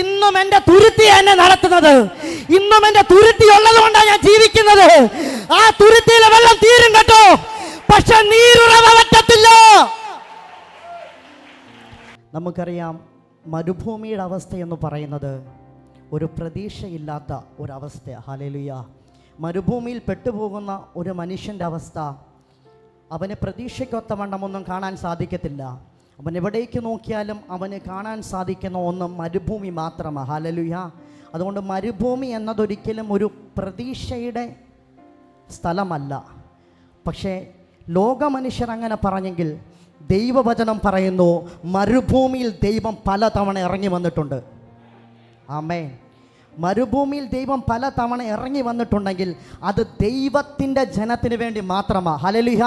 ഇന്നും എന്റെ തുരുത്തി എന്നെ നടത്തുന്നത്. ഇന്നും എന്റെ തുരുത്തി ഉള്ളത് കൊണ്ടാണ് ഞാൻ ജീവിക്കുന്നത്. ആ തുരുത്തിയിലെ വെള്ളം തീരും കേട്ടോ. പക്ഷെ നീരുറവ പറ്റത്തില്ല നമുക്കറിയാം മരുഭൂമിയുടെ അവസ്ഥ എന്ന് പറയുന്നത് ഒരു പ്രതീക്ഷയില്ലാത്ത ഒരവസ്ഥ. ഹാലലുയ മരുഭൂമിയിൽ പെട്ടുപോകുന്ന ഒരു മനുഷ്യന്റെ അവസ്ഥ അവന് പ്രതീക്ഷയ്ക്കൊത്തവണ്ണമൊന്നും കാണാൻ സാധിക്കത്തില്ല. അവൻ എവിടേക്ക് നോക്കിയാലും അവന് കാണാൻ സാധിക്കുന്ന ഒന്ന് മരുഭൂമി മാത്രമാണ് ഹാലലുയ അതുകൊണ്ട് മരുഭൂമി എന്നതൊരിക്കലും ഒരു പ്രതീക്ഷയുടെ സ്ഥലമല്ല. പക്ഷേ ലോകമനുഷ്യർ അങ്ങനെ പറഞ്ഞെങ്കിൽ ദൈവവചനം പറയുന്നു മരുഭൂമിയിൽ ദൈവം പലതവണ ഇറങ്ങി വന്നിട്ടുണ്ട്. ആമേ മരുഭൂമിയിൽ ദൈവം പല തവണ ഇറങ്ങി വന്നിട്ടുണ്ടെങ്കിൽ അത് ദൈവത്തിന്റെ ജനത്തിന് വേണ്ടി മാത്രമാണ് ഹലലിഹ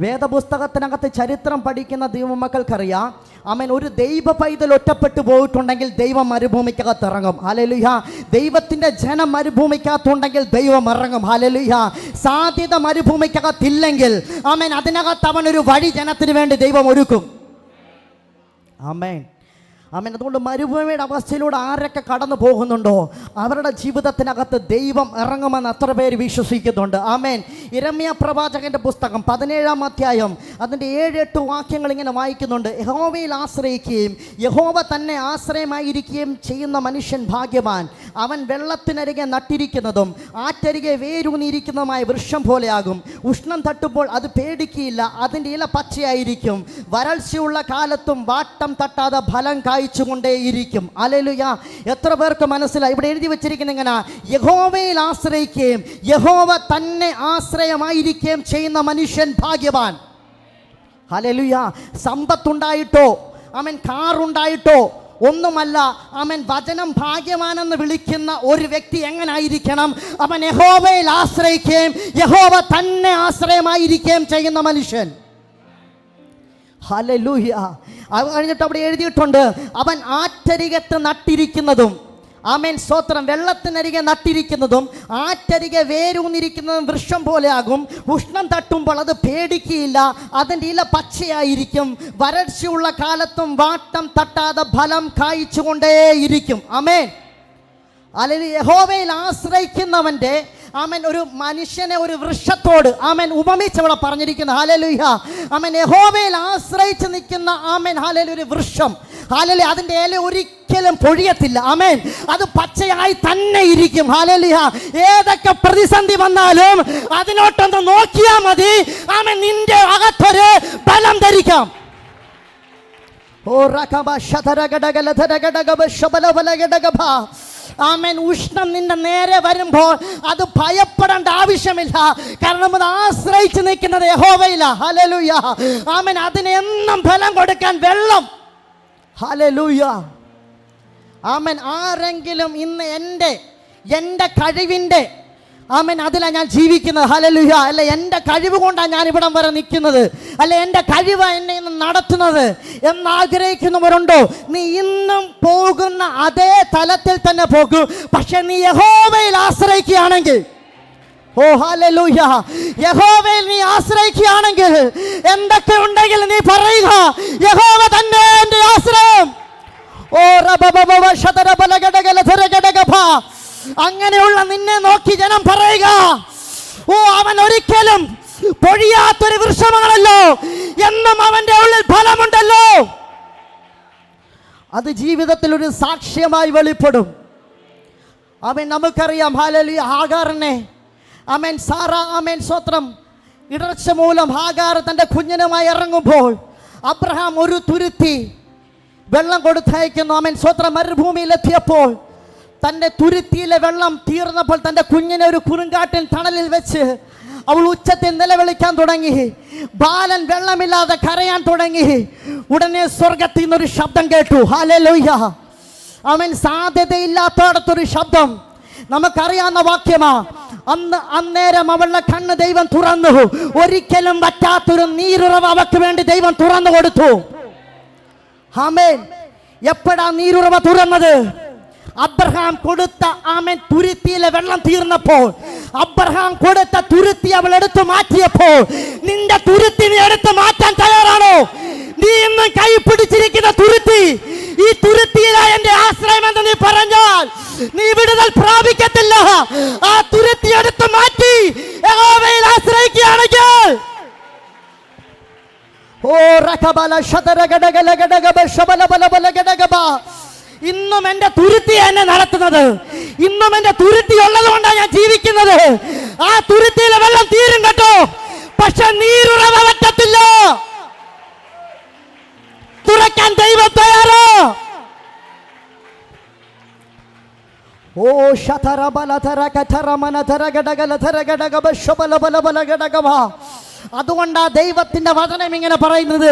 വേദപുസ്തകത്തിനകത്ത് ചരിത്രം പഠിക്കുന്ന ദൈവമക്കൾക്കറിയാം അമൻ ഒരു ദൈവ പൈതൽ ഒറ്റപ്പെട്ടു പോയിട്ടുണ്ടെങ്കിൽ ദൈവം മരുഭൂമിക്കകത്ത് ഇറങ്ങും. ഹലലുഹ ദൈവത്തിന്റെ ജനം മരുഭൂമിക്കകത്തുണ്ടെങ്കിൽ ദൈവം ഇറങ്ങും. ഹലലുഹ സാധ്യത മരുഭൂമിക്കകത്തില്ലെങ്കിൽ അമൻ അതിനകത്ത് അവൻ ഒരു വഴി ജനത്തിന് വേണ്ടി ദൈവം ഒരുക്കും. ആമേൻ. ആമേൻ. അതുകൊണ്ട് മരുഭൂമിയുടെ അവസ്ഥയിലൂടെ ആരൊക്കെ കടന്നു പോകുന്നുണ്ടോ? അവരുടെ ജീവിതത്തിനകത്ത് ദൈവം ഇറങ്ങുമെന്ന് അത്ര പേര് വിശ്വസിക്കുന്നുണ്ട്. ആമേൻ. ഇരമ്യ പ്രവാചകന്റെ പുസ്തകം പതിനേഴാം അധ്യായം അതിന്റെ ഏഴ് എട്ട് വാക്യങ്ങൾ ഇങ്ങനെ വായിക്കുന്നുണ്ട്. യഹോവയിൽ ആശ്രയിക്കുകയും യഹോവ തന്നെ ആശ്രയമായിരിക്കുകയും ചെയ്യുന്ന മനുഷ്യൻ ഭാഗ്യവാൻ. അവൻ വെള്ളത്തിനരികെ നട്ടിരിക്കുന്നതും ആറ്റരികെ വേരൂന്നിയിരിക്കുന്നതുമായ വൃക്ഷം പോലെയാകും. ഉഷ്ണം തട്ടുമ്പോൾ അത് പേടിക്കുകയില്ല. അതിന്റെ ഇല പച്ചയായിരിക്കും. വരൾച്ചയുള്ള കാലത്തും വാട്ടം തട്ടാതെ ഫലം കായ്ച്ചുകൊണ്ടേയിരിക്കും അലലുയ. എത്ര പേർക്ക് മനസ്സിലായി? ഇവിടെ എഴുതി വെച്ചിരിക്കുന്ന ഇങ്ങനെ യഹോവയിൽ ആശ്രയിക്കുകയും യഹോവ തന്നെ ആശ്രയമായിരിക്കുകയും ചെയ്യുന്ന മനുഷ്യൻ ഭാഗ്യവാൻ. ഹലലുയ സമ്പത്തുണ്ടായിട്ടോ? അവൻ കാറുണ്ടായിട്ടോ? ഒന്നുമല്ല അവൻ വചനം ഭാഗ്യവാനെന്ന് വിളിക്കുന്ന ഒരു വ്യക്തി എങ്ങനായിരിക്കണം? അവൻ യഹോവയിൽ ആശ്രയിക്കുകയും യഹോവ തന്നെ ആശ്രയമായിരിക്കുകയും ചെയ്യുന്ന മനുഷ്യൻ. ഹലലൂഹ്യ അത് കഴിഞ്ഞിട്ട് അവിടെ എഴുതിയിട്ടുണ്ട് അവൻ ആറ്റരികത്ത് നട്ടിരിക്കുന്നതും ആമേൻ സ്തോത്രം വെള്ളത്തിനരികെ നട്ടിരിക്കുന്നതും ആറ്റരികെ വേരൂന്നിരിക്കുന്നതും വൃക്ഷം പോലെയാകും ഉഷ്ണം തട്ടുമ്പോൾ അത് പേടിക്കുകയില്ല അതിന്റെ ഇല പച്ചയായിരിക്കും. വരൾച്ചയുള്ള കാലത്തും വാട്ടം തട്ടാതെ ഫലം കായ്ച്ചുകൊണ്ടേയിരിക്കും. ആമേൻ. അല്ലെങ്കിൽ യഹോവയിൽ ആശ്രയിക്കുന്നവന്റെ ആമൻ ഒരു മനുഷ്യനെ ഒരു വൃക്ഷത്തോട് ആമൻ ഉപമിച്ച് അവിടെ പറഞ്ഞിരിക്കുന്ന. ഹാലലുഹ ആമൻ യഹോവയിൽ ആശ്രയിച്ച് നിൽക്കുന്ന ആമൻ ഹാലലു ഒരു വൃക്ഷം. ഹാലലി അതിന്റെ ഇല ഒരിക്കലും പൊഴിയത്തില്ല. ആമേൻ അത് പച്ചയായി തന്നെ ഇരിക്കും. ഹാലലിഹ ഏതൊക്കെ പ്രതിസന്ധി വന്നാലും അതിനോട്ടൊന്ന് നോക്കിയാൽ മതി. ആമൻ നിന്റെ അകത്തൊരു ബലം ധരിക്കാം. ഓ റകബ ശബല ധരഗടഗബ ശബലബലഗടഗഭ ആമേൻ. ഉഷ്ണം നിന്റെ നേരെ വരുമ്പോൾ അത് ഭയപ്പെടേണ്ട ആവശ്യമില്ല. കാരണം അത് ആശ്രയിച്ച് നിൽക്കുന്നത് യഹോവയില. ഹലലുയ ആമേൻ. അതിന് എന്നും ഫലം കൊടുക്കാൻ വെള്ളം. ഹലലുയ ആമൻ. ആരെങ്കിലും ഇന്ന് എന്റെ എന്റെ കഴിവിന്റെ ആമൻ. അതിലാണ് ഞാൻ ജീവിക്കുന്നത്. ഹലലുഹ അല്ല എന്റെ കഴിവ് കൊണ്ടാണ് ഞാൻ ഇവിടം വരെ നിൽക്കുന്നത്. അല്ല എന്റെ കഴിവ് എന്നെ ഇന്ന് നടത്തുന്നത് എന്നാഗ്രഹിക്കുന്നവരുണ്ടോ? നീ ഇന്നും പോകുന്ന അതേ തലത്തിൽ തന്നെ പോകൂ. പക്ഷെ നീ യഹോവയിൽ ആശ്രയിക്കുകയാണെങ്കിൽ ഓ ഹല്ലേലൂയ. യഹോവയിൽ നീ ആശ്രയിക്കുകയാണെങ്കിൽ എന്തൊക്കെ ഉണ്ടെങ്കിൽ നീ പറയുക യഹോവ തന്നെ എന്റെ ആശ്രയം. ഓ റബബബബ ശതരബലഗടഗല ധരഗടഗഭ. അങ്ങനെയുള്ള നിന്നെ നോക്കി ജനം പറയുക. ഓ അവൻ ഒരിക്കലും പൊഴിയാത്തൊരു വൃക്ഷമാണല്ലോ. എന്നും അവന്റെ ഉള്ളിൽ ഫലമുണ്ടല്ലോ. അത് ജീവിതത്തിൽ ഒരു സാക്ഷ്യമായി വെളിപ്പെടും. അവൻ നമുക്കറിയാം. ഹാലലി ഹാഗാറിനെ. അമേൻ സാറ അമേൻ സ്വത്രം. ഇടർച്ച മൂലം ഹാഗാർ തന്റെ കുഞ്ഞിനുമായി ഇറങ്ങുമ്പോൾ അബ്രഹാം ഒരു തുരുത്തി വെള്ളം കൊടുത്തയക്കുന്നു. അമേൻ സ്വത്രം മരുഭൂമിയിലെത്തിയപ്പോൾ തന്റെ തുരുത്തിയിലെ വെള്ളം തീർന്നപ്പോൾ തന്റെ കുഞ്ഞിനെ ഒരു കുറുങ്കാട്ടിൻ തണലിൽ വെച്ച് അവൾ ഉച്ചത്തിൽ നിലവിളിക്കാൻ തുടങ്ങി. ബാലൻ വെള്ളമില്ലാതെ കരയാൻ തുടങ്ങി. ഉടനെ സ്വർഗത്തിൽ നിന്നൊരു ശബ്ദം കേട്ടു. ഹാലലോയ്യ അവൻ സാധ്യതയില്ലാത്തടത്തൊരു ശബ്ദം. നമുക്കറിയാവുന്ന വാക്യമാ അന്ന് അന്നേരം അവളുടെ കണ്ണ് ദൈവം തുറന്നു. ഒരിക്കലും പറ്റാത്തൊരു നീരുറവ് അവക്ക് വേണ്ടി ദൈവം തുറന്നു കൊടുത്തു. ആമേൻ. എപ്പോഴാ നീരുറവ തുറന്നത്? അബ്രഹാം കൊടുത്ത ആമൻ തുരുത്തിയിലെ വെള്ളം തീർന്നപ്പോൾ അബ്രഹാം കൊടുത്ത തുരുത്തി അവൾ എടുത്തു മാറ്റിയപ്പോൾ നിന്റെ തുരുത്തി നീ എടുത്തു മാറ്റാൻ തയ്യാറാണോ? നീ ഇന്നും കൈ പിടിച്ചിരിക്കുന്ന തുരുത്തി ഈ തുരുത്തിയില എന്റെ ആശ്രയം എന്ന് നീ പറഞ്ഞാൽ നീ വിടുതൽ പ്രാപിക്കത്തില്ല. ആ തുരുത്തി എടുത്തു മാറ്റി ആശ്രയിക്കുകയാണെങ്കിൽ. ഓ റകബല ശതരഗടഗല ഗടഗബ ശബല ബല ബല ഗടഗബ ഇന്നും എന്റെ തുരുത്തി എന്നെ നടത്തുന്നത്. ഇന്നും എന്റെ തുരുത്തി ഉള്ളത് കൊണ്ടാണ് ഞാൻ ജീവിക്കുന്നത്. ആ തുരുത്തിയിലെ വെള്ളം തീരും കേട്ടോ. പക്ഷെ നീരുറവ പറ്റത്തില്ല തുറക്കാൻ ദൈവം തയ്യാറോ? ഓ ശതര ബലധര കഥര മനധര ഘടകലധര ഘടകബ ബല ബല അതുകൊണ്ടാ ദൈവത്തിന്റെ വചനം ഇങ്ങനെ പറയുന്നത്.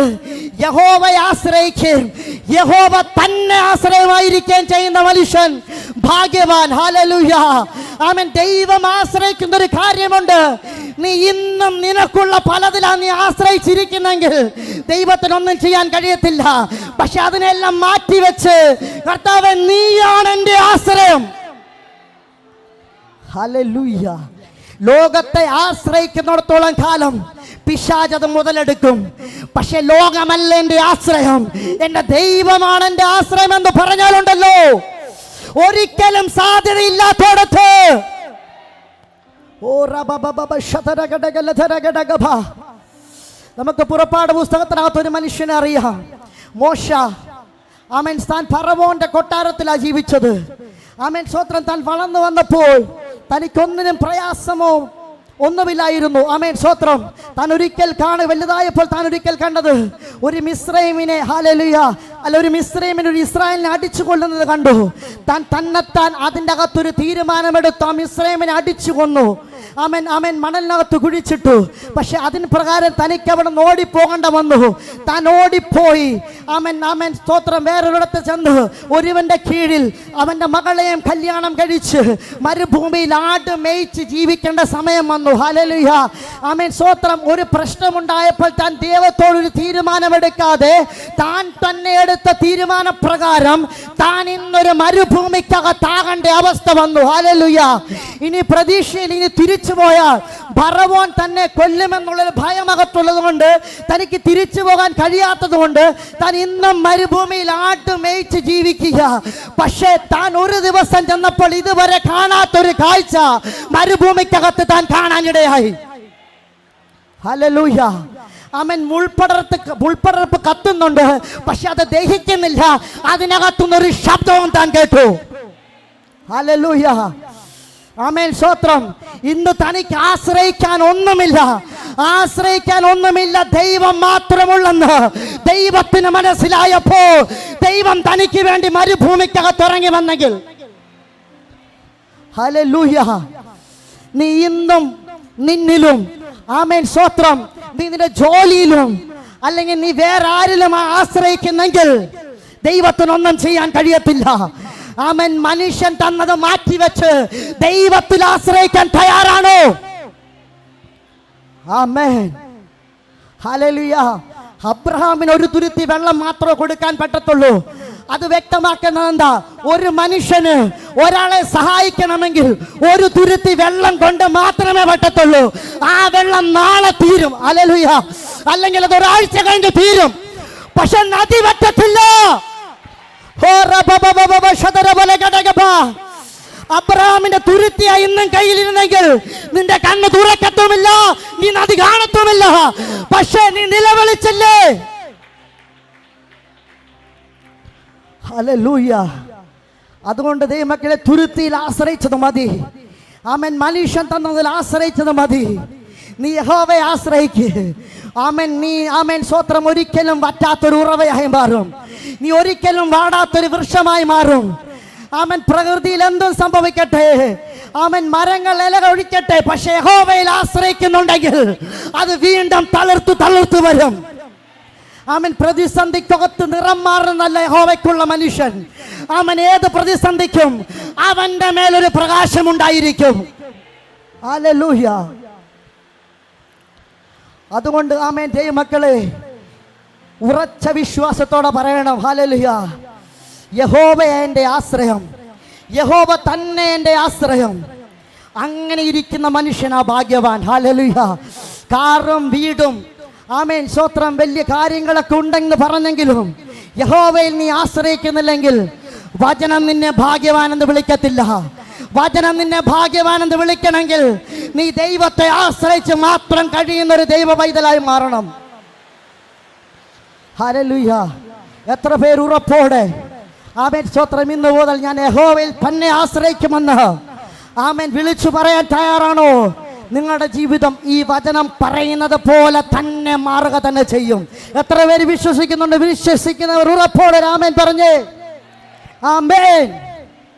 യഹോവയെ ആശ്രയിക്കുകയും യഹോവ തന്നെ ആശ്രയമായിരിക്കാൻ ചെയ്യുന്ന മനുഷ്യൻ ഭാഗ്യവാൻ. ഹാലലുയ അവൻ ദൈവം ആശ്രയിക്കുന്ന ഒരു കാര്യമുണ്ട്. നീ ഇന്നും നിനക്കുള്ള പലതിലാണ് നീ ആശ്രയിച്ചിരിക്കുന്നെങ്കിൽ ദൈവത്തിനൊന്നും ചെയ്യാൻ കഴിയത്തില്ല. പക്ഷെ അതിനെല്ലാം മാറ്റിവെച്ച് കർത്താവ് നീയാണ് എന്റെ ആശ്രയം. ഹലലുയ്യ ലോകത്തെ ആശ്രയിക്കുന്നിടത്തോളം കാലം പിശാച് അത് മുതലെടുക്കും. പക്ഷെ ലോകമല്ല എന്റെ ആശ്രയം. എന്റെ ദൈവമാണ് എന്റെ ആശ്രയം എന്ന് പറഞ്ഞാലുണ്ടല്ലോ. ഒരിക്കലും സാധ്യതയില്ലാത്തോടത്ത്. നമുക്ക് പുറപ്പാട് പുസ്തകത്തിനകത്ത് ഒരു മനുഷ്യനെ അറിയാം. മോശ. ആമൻ താൻ ഫറവോന്റെ കൊട്ടാരത്തിലാണ് ജീവിച്ചത്. ആമൻ സ്വത്രം താൻ വളർന്നു വന്നപ്പോൾ തനിക്കൊന്നിനും പ്രയാസമോ ഒന്നുമില്ലായിരുന്നു. അമേൻ സ്വത്രം താൻ ഒരിക്കൽ കാണുക വലുതായപ്പോൾ താൻ ഒരിക്കൽ കണ്ടത് ഒരു മിശ്രൈമിനെ ഹാലലുയ അല്ല ഒരു മിശ്രൈമിനെ ഒരു ഇസ്രായേലിനെ അടിച്ചു കൊല്ലുന്നത് കണ്ടു. താൻ തന്നെത്താൻ അതിന്റെ അകത്തൊരു തീരുമാനമെടുത്തു ആ മിശ്രൈമിനെ അടിച്ചു കൊന്നു. അവൻ അവൻ മണലിനകത്ത് കുഴിച്ചിട്ടു. പക്ഷെ അതിന് പ്രകാരം തനിക്ക് അവിടെ നിന്ന് ഓടിപ്പോകേണ്ട വന്നു. താൻ ഓടിപ്പോയി. അവൻ അവൻ സ്തോത്രം. വേറൊരിടത്ത് ചെന്ന് ഒരുവന്റെ കീഴിൽ അവന്റെ മകളെയും കല്യാണം കഴിച്ച് മരുഭൂമിയിൽ ആട് മേയിച്ച് ജീവിക്കേണ്ട സമയം വന്നു. ഹലലുയ അവൻ സ്തോത്രം. ഒരു പ്രശ്നമുണ്ടായപ്പോൾ താൻ ദൈവത്തോടൊരു തീരുമാനമെടുക്കാതെ താൻ തന്നെ എടുത്ത തീരുമാനപ്രകാരം താൻ ഇന്നൊരു മരുഭൂമിക്കകത്താകേണ്ട അവസ്ഥ വന്നു. ഹലലുയ ഇനി പ്രതീക്ഷയിൽ ഇനി തിരിച്ചു പോയാൽ ഭറവോൻ തന്നെ കൊല്ലുമെന്നുള്ളൊരു ഭയമകത്തുള്ളത് കൊണ്ട് തനിക്ക് തിരിച്ചു പോകാൻ കഴിയാത്തത് കൊണ്ട് താൻ ഇന്നും മരുഭൂമിയിൽ ആട്ട് മേയിച്ച് ജീവിക്കുക. പക്ഷേ താൻ ഒരു ദിവസം ചെന്നപ്പോൾ ഇതുവരെ കാണാത്തൊരു കാഴ്ച മരുഭൂമിക്കകത്ത് താൻ കാണാനിടയായി. ഹലലൂഹ അവൻ മുൾപ്പടർത്ത് മുൾപ്പടർപ്പ് കത്തുന്നുണ്ട്. പക്ഷെ അത് ദഹിക്കുന്നില്ല. അതിനകത്തുനിന്നൊരു ശബ്ദവും താൻ കേട്ടു. ഹലലൂയ ആമേൻ സ്തോത്രം ഇന്ന് തനിക്ക് ആശ്രയിക്കാൻ ഒന്നുമില്ല. ആശ്രയിക്കാൻ ഒന്നുമില്ല ദൈവം മാത്രമുള്ളെന്ന്. ദൈവത്തിന് മനസ്സിലായപ്പോ ദൈവം തനിക്ക് വേണ്ടി മരുഭൂമിക്കകത്ത് ഇറങ്ങി വന്നെങ്കിൽ. നീ ഇന്നും നിന്നിലും ആമേൻ സ്വത്രം. നീ നിന്റെ ജോലിയിലും അല്ലെങ്കിൽ നീ വേറെ ആരിലും ആശ്രയിക്കുന്നെങ്കിൽ ദൈവത്തിനൊന്നും ചെയ്യാൻ കഴിയത്തില്ല. ആമൻ. മനുഷ്യൻ തന്നത് മാറ്റിവെച്ച് ദൈവത്തിൽ ആശ്രയിക്കാൻ തയ്യാറാണോ? ആമേൻ. അബ്രഹാമിന് ഒരു തുരുത്തി വെള്ളം മാത്രമേ കൊടുക്കാൻ പറ്റത്തുള്ളൂ. അത് വ്യക്തമാക്കുന്നത് എന്താ? ഒരു മനുഷ്യന് ഒരാളെ സഹായിക്കണമെങ്കിൽ ഒരു തുരുത്തി വെള്ളം കൊണ്ട് മാത്രമേ പറ്റത്തുള്ളൂ. ആ വെള്ളം നാളെ തീരും. അലലുയ അല്ലെങ്കിൽ അത് ഒരാഴ്ച കഴിഞ്ഞ് തീരും. പക്ഷെ നദി പറ്റത്തില്ല അബ്രഹാമിന്റെ തുരുത്തിയ ഇന്നും കയ്യിലിരുന്നെങ്കിൽ നിന്റെ കണ്ണ് തുറക്കത്തുമില്ല നീ നദി കാണത്തുമില്ല. പക്ഷേ നീ നിലവിളിച്ചല്ലേ? ഹല്ലേലൂയ. അതുകൊണ്ട് ദൈവമക്കളെ തുരുത്തിയിൽ ആശ്രയിച്ചത് മതി. ആമൻ. മനുഷ്യൻ തന്നതിൽ ആശ്രയിച്ചത് മതി. നീ യഹോവയെ ആശ്രയിക്കേ. ആമൻ. നീ ആമൻ. സ്വത്രം ഒരിക്കലും വറ്റാത്തൊരു ഉറവയായി മാറും. നീ ഒരിക്കലും വാടാത്തൊരു വൃക്ഷമായി മാറും. അവൻ പ്രകൃതിയിൽ എന്തും സംഭവിക്കട്ടെ. അവൻ മരങ്ങൾ ഇല ഒഴിക്കട്ടെ പക്ഷേ ഹോവയിൽ ആശ്രയിക്കുന്നുണ്ടെങ്കിൽ അത് വീണ്ടും തളിർത്തു തളിർത്തു വരും. അവൻ പ്രതിസന്ധിക്കകത്ത് നിറം മാറുന്നല്ല ഹോവയ്ക്കുള്ള മനുഷ്യൻ. അവൻ ഏത് പ്രതിസന്ധിക്കും അവന്റെ മേലൊരു പ്രകാശം ഉണ്ടായിരിക്കും അതുകൊണ്ട് ആമേൻ ദൈവമക്കളെ ഉറച്ച വിശ്വാസത്തോടെ പറയണം. ഹാലലുഹ്യ യഹോബ എന്റെ ആശ്രയം. യഹോബ തന്നെ എന്റെ ആശ്രയം. അങ്ങനെ ഇരിക്കുന്ന മനുഷ്യനാ ഭാഗ്യവാൻ. ഹാലലുഹ്യ കാറും വീടും ആമേൻ സ്വത്രം വലിയ കാര്യങ്ങളൊക്കെ ഉണ്ടെന്ന് പറഞ്ഞെങ്കിലും യഹോവയിൽ നീ ആശ്രയിക്കുന്നില്ലെങ്കിൽ വചനം നിന്നെ ഭാഗ്യവാനെന്ന് വിളിക്കത്തില്ല. വചനം നിന്നെ ഭാഗ്യവാനെന്ന് വിളിക്കണമെങ്കിൽ നീ ദൈവത്തെ ആശ്രയിച്ച് മാത്രം കഴിയുന്ന ഒരു ദൈവ പൈതലായി മാറണം. ഹരലുയ്യ എത്ര പേർ ഉറപ്പോടെ? ആമേൻ. സ്വത്രം ഇന്ന് മുതൽ ഞാൻ യഹോവയിൽ തന്നെ ആശ്രയിക്കുമെന്ന്. ആമേൻ. വിളിച്ചു പറയാൻ തയ്യാറാണോ? നിങ്ങളുടെ ജീവിതം ഈ വചനം പറയുന്നത് പോലെ തന്നെ മാറുക തന്നെ ചെയ്യും. എത്ര പേര് വിശ്വസിക്കുന്നുണ്ട്? വിശ്വസിക്കുന്നവർ ഉറപ്പോടെ ആമേൻ പറഞ്ഞേ. ആമേൻ.